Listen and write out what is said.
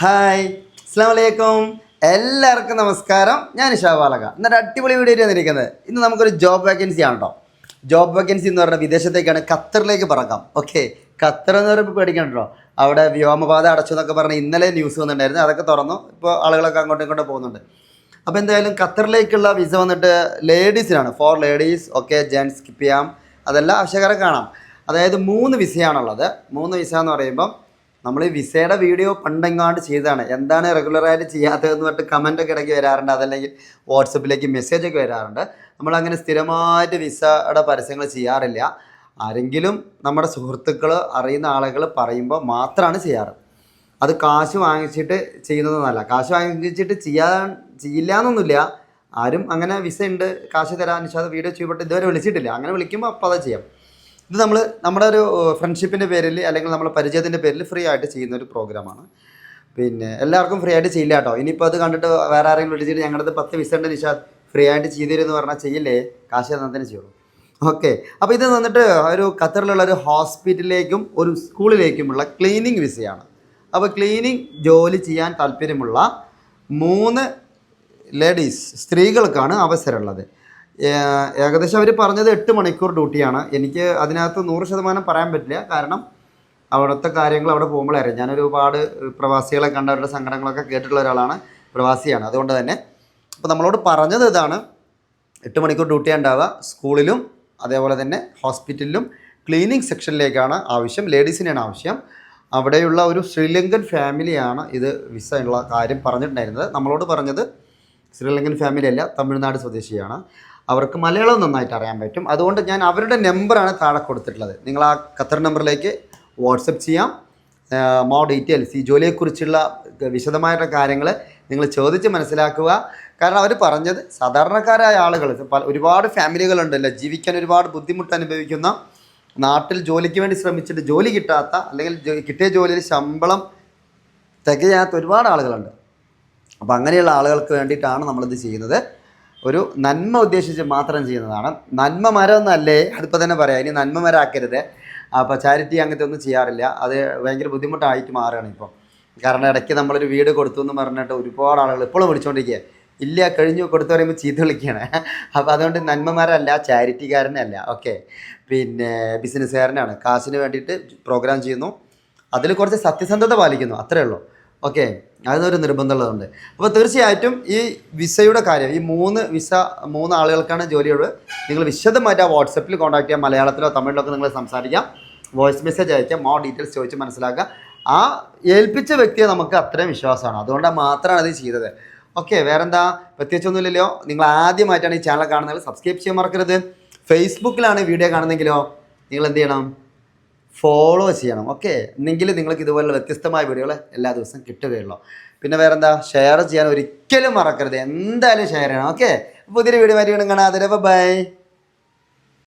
Hi. അസ്സാം വലൈക്കും എല്ലാവർക്കും നമസ്കാരം. ഞാൻ ഷാബാലക എന്നൊരു അടിപൊളി വീഡിയോ വന്നിരിക്കുന്നത്. ഇന്ന് നമുക്കൊരു ജോബ് വേക്കൻസി ആണ് കേട്ടോ ജോബ് വേക്കൻസി എന്ന് പറഞ്ഞാൽ വിദേശത്തേക്കാണ് ഖത്തറിലേക്ക് പറക്കാം. ഓക്കെ ഖത്തർ എന്ന് പറയുമ്പോൾ പേടിക്കണ്ടോ അവിടെ വ്യോമപാത അടച്ചു എന്നൊക്കെ പറഞ്ഞ് ഇന്നലെ ന്യൂസ് വന്നിട്ടുണ്ടായിരുന്നു. അതൊക്കെ തുറന്നു. ഇപ്പോൾ ആളുകളൊക്കെ അങ്ങോട്ടും ഇങ്ങോട്ടും പോകുന്നുണ്ട്. അപ്പോൾ എന്തായാലും ഖത്തറിലേക്കുള്ള വിസ വന്നിട്ട് ലേഡീസിനാണ് for ladies okay gents skip ചെയ്യാം. അതെല്ലാം ആവശ്യക്കാരെ കാണാം. അതായത് മൂന്ന് വിസയാണുള്ളത് മൂന്ന് വിസ എന്ന് പറയുമ്പം നമ്മൾ ഈ വിസയുടെ വീഡിയോ പണ്ടെങ്ങാണ്ട് ചെയ്തതാണ്. എന്താണ് റെഗുലറായിട്ട് ചെയ്യാത്തതെന്ന് പറഞ്ഞിട്ട് കമന്റ് ഒക്കെ ഇടയ്ക്ക് വരാറുണ്ട്. അതല്ലെങ്കിൽ വാട്സപ്പിലേക്ക് മെസ്സേജ് ഒക്കെ വരാറുണ്ട്. നമ്മളങ്ങനെ സ്ഥിരമായിട്ട് വിസയുടെ പരസ്യങ്ങൾ ചെയ്യാറില്ല. ആരെങ്കിലും നമ്മുടെ സുഹൃത്തുക്കൾ അറിയുന്ന ആളുകൾ പറയുമ്പോൾ മാത്രമാണ് ചെയ്യാറ്. അത് കാശ് വാങ്ങിച്ചിട്ട് ചെയ്യുന്നതെന്നല്ല. കാശ് വാങ്ങിച്ചിട്ട് ചെയ്യാൻ ചെയ്യില്ല എന്നൊന്നുമില്ല ആരും അങ്ങനെ വിസ ഉണ്ട് കാശ് തരാൻ നിഷാദ വീഡിയോ ചെയ്യപ്പെട്ട് ഇതുവരെ വിളിച്ചിട്ടില്ല. അങ്ങനെ വിളിക്കുമ്പോൾ അപ്പോൾ അത് ചെയ്യാം. ഇത് നമ്മൾ നമ്മുടെ ഒരു ഫ്രണ്ട്ഷിപ്പിന്റെ പേരിൽ അല്ലെങ്കിൽ നമ്മുടെ പരിചയത്തിന്റെ പേരിൽ ഫ്രീ ആയിട്ട് ചെയ്യുന്ന ഒരു പ്രോഗ്രാമാണ് പിന്നെ എല്ലാവർക്കും ഫ്രീ ആയിട്ട് ചെയ്യില്ല കേട്ടോ ഇനിയിപ്പോൾ അത് കണ്ടിട്ട് വേറെ ആരെങ്കിലും വിളിച്ചിട്ട് ഞങ്ങളുടെ പത്ത് വിസ നിശാ നിഷാദ് ഫ്രീ ആയിട്ട് ചെയ്തിരുന്നു പറഞ്ഞാൽ ചെയ്യില്ലേ? കാശ് തന്നെ ചെയ്യുള്ളൂ. ഓക്കെ. അപ്പോൾ ഇത് വന്നിട്ട് ഒരു ഖത്തറിലുള്ള ഒരു ഹോസ്പിറ്റലിലേക്കും ഒരു സ്കൂളിലേക്കുമുള്ള ക്ലീനിങ് വിസയാണ്. അപ്പോൾ ക്ലീനിങ് ജോലി ചെയ്യാൻ താല്പര്യമുള്ള മൂന്ന് ലേഡീസ് സ്ത്രീകൾക്കാണ് അവസരമുള്ളത്. ഏകദേശം അവർ പറഞ്ഞത് എട്ട് മണിക്കൂർ ഡ്യൂട്ടിയാണ്. എനിക്ക് അതിനകത്ത് നൂറ് ശതമാനം പറയാൻ പറ്റില്ല. കാരണം അവിടുത്തെ കാര്യങ്ങൾ അവിടെ പോകുമ്പോൾ അറിയാം ഒരുപാട് പ്രവാസികളെ കണ്ട അവരുടെ സങ്കടങ്ങളൊക്കെ കേട്ടിട്ടുള്ള ഒരാളാണ് പ്രവാസിയാണ്. അതുകൊണ്ട് തന്നെ അപ്പോൾ നമ്മളോട് പറഞ്ഞത് ഇതാണ്. എട്ട് മണിക്കൂർ ഡ്യൂട്ടി ഉണ്ടാവുക. സ്കൂളിലും അതേപോലെ തന്നെ ഹോസ്പിറ്റലിലും ക്ലീനിങ് സെക്ഷനിലേക്കാണ് ആവശ്യം. ലേഡീസിനെയാണ് ആവശ്യം. അവിടെയുള്ള ഒരു ശ്രീലങ്കൻ ഫാമിലിയാണ് ഇത് വിസ ഉള്ള കാര്യം പറഞ്ഞിട്ടുണ്ടായിരുന്നത്. നമ്മളോട് പറഞ്ഞത് ശ്രീലങ്കൻ ഫാമിലി അല്ല തമിഴ്നാട് സ്വദേശിയാണ്. അവർക്ക് മലയാളം നന്നായിട്ട് അറിയാൻ പറ്റും. അതുകൊണ്ട് ഞാൻ അവരുടെ നമ്പറാണ് താഴെ കൊടുത്തിട്ടുള്ളത്. നിങ്ങൾ ആ ഖത്തർ നമ്പറിലേക്ക് വാട്സപ്പ് ചെയ്യാം. മോ ഡീറ്റെയിൽസ് ഈ ജോലിയെക്കുറിച്ചുള്ള വിശദമായിട്ടുള്ള കാര്യങ്ങൾ നിങ്ങൾ ചോദിച്ച് മനസ്സിലാക്കുക. കാരണം അവർ പറഞ്ഞത് സാധാരണക്കാരായ ആളുകൾ ഒരുപാട് ഫാമിലികളുണ്ടല്ലോ ജീവിക്കാൻ ഒരുപാട് ബുദ്ധിമുട്ട് അനുഭവിക്കുന്ന നാട്ടിൽ ജോലിക്ക് വേണ്ടി ശ്രമിച്ചിട്ട് ജോലി കിട്ടാത്ത അല്ലെങ്കിൽ കിട്ടിയ ജോലിയിൽ ശമ്പളം തികയാത്ത ഒരുപാട് ആളുകളുണ്ട്. അപ്പോൾ അങ്ങനെയുള്ള ആളുകൾക്ക് വേണ്ടിയിട്ടാണ് നമ്മളിത് ചെയ്യുന്നത്. ഒരു നന്മ ഉദ്ദേശിച്ച് മാത്രം ചെയ്യുന്നതാണ്. നന്മ മരം എന്നല്ലേ തന്നെ പറയാം. ഇനി നന്മ മരം ആക്കരുത് അപ്പോൾ ചാരിറ്റി അങ്ങനത്തെ ഒന്നും ചെയ്യാറില്ല. അത് ഭയങ്കര ബുദ്ധിമുട്ടായിട്ട് മാറുകയാണ് ഇപ്പോൾ കാരണം ഇടയ്ക്ക് നമ്മളൊരു വീട് കൊടുത്തു എന്ന് പറഞ്ഞിട്ട് ഒരുപാട് ആളുകൾ ഇപ്പോഴും വിളിച്ചുകൊണ്ടിരിക്കുക ഇല്ല കഴിഞ്ഞു കൊടുത്തു പറയുമ്പോൾ ചീത്ത വിളിക്കുകയാണ്. അപ്പോൾ അതുകൊണ്ട് നന്മമാരല്ല ചാരിറ്റിക്കാരനല്ല. ഓക്കെ. പിന്നെ ബിസിനസ്സുകാരനാണ്. കാശിന് വേണ്ടിയിട്ട് പ്രോഗ്രാം ചെയ്യുന്നു. അതിൽ കുറച്ച് സത്യസന്ധത പാലിക്കുന്നു. അത്രേ ഉള്ളൂ. ഓക്കെ. അതിനൊരു നിർബന്ധമുള്ളതുണ്ട്. അപ്പോൾ തീർച്ചയായിട്ടും ഈ വിസയുടെ കാര്യം ഈ മൂന്ന് വിസ മൂന്ന് ആളുകൾക്കാണ് ജോലിയുള്ളത്. നിങ്ങൾ വിശദമായിട്ട് ആ വാട്സപ്പിൽ കോൺടാക്ട് ചെയ്യാം മലയാളത്തിലോ തമിഴിലോ ഒക്കെ നിങ്ങൾ സംസാരിക്കാം. വോയിസ് മെസ്സേജ് അയക്കാം മോർ ഡീറ്റെയിൽസ് ചോദിച്ച് മനസ്സിലാക്കുക ആ ഏൽപ്പിച്ച വ്യക്തിയെ നമുക്ക് അത്രയും വിശ്വാസമാണ്. അതുകൊണ്ട് മാത്രമാണ് അത് ചെയ്തത്. ഓക്കെ വേറെന്താ? പ്രത്യേകിച്ചൊന്നുമില്ലല്ലോ. നിങ്ങൾ ആദ്യമായിട്ടാണ് ഈ ചാനൽ കാണുന്നത്. സബ്സ്ക്രൈബ് ചെയ്യാൻ മറക്കരുത്. ഫേസ്ബുക്കിലാണ് വീഡിയോ കാണുന്നതെങ്കിലോ നിങ്ങൾ എന്ത് ചെയ്യണം? ഫോളോ ചെയ്യണം. ഓക്കെ എന്നെങ്കിൽ നിങ്ങൾക്ക് ഇതുപോലുള്ള വ്യത്യസ്തമായ വീഡിയോകൾ എല്ലാ ദിവസവും കിട്ടുകയുള്ളൂ. പിന്നെ വേറെന്താ? ഷെയർ ചെയ്യാൻ ഒരിക്കലും മറക്കരുത്. എന്തായാലും ഷെയർ ചെയ്യണം. ഓക്കെ പുതിയൊരു വീഡിയോ വരികയാണ് കാണാം. അതിരെ ബൈ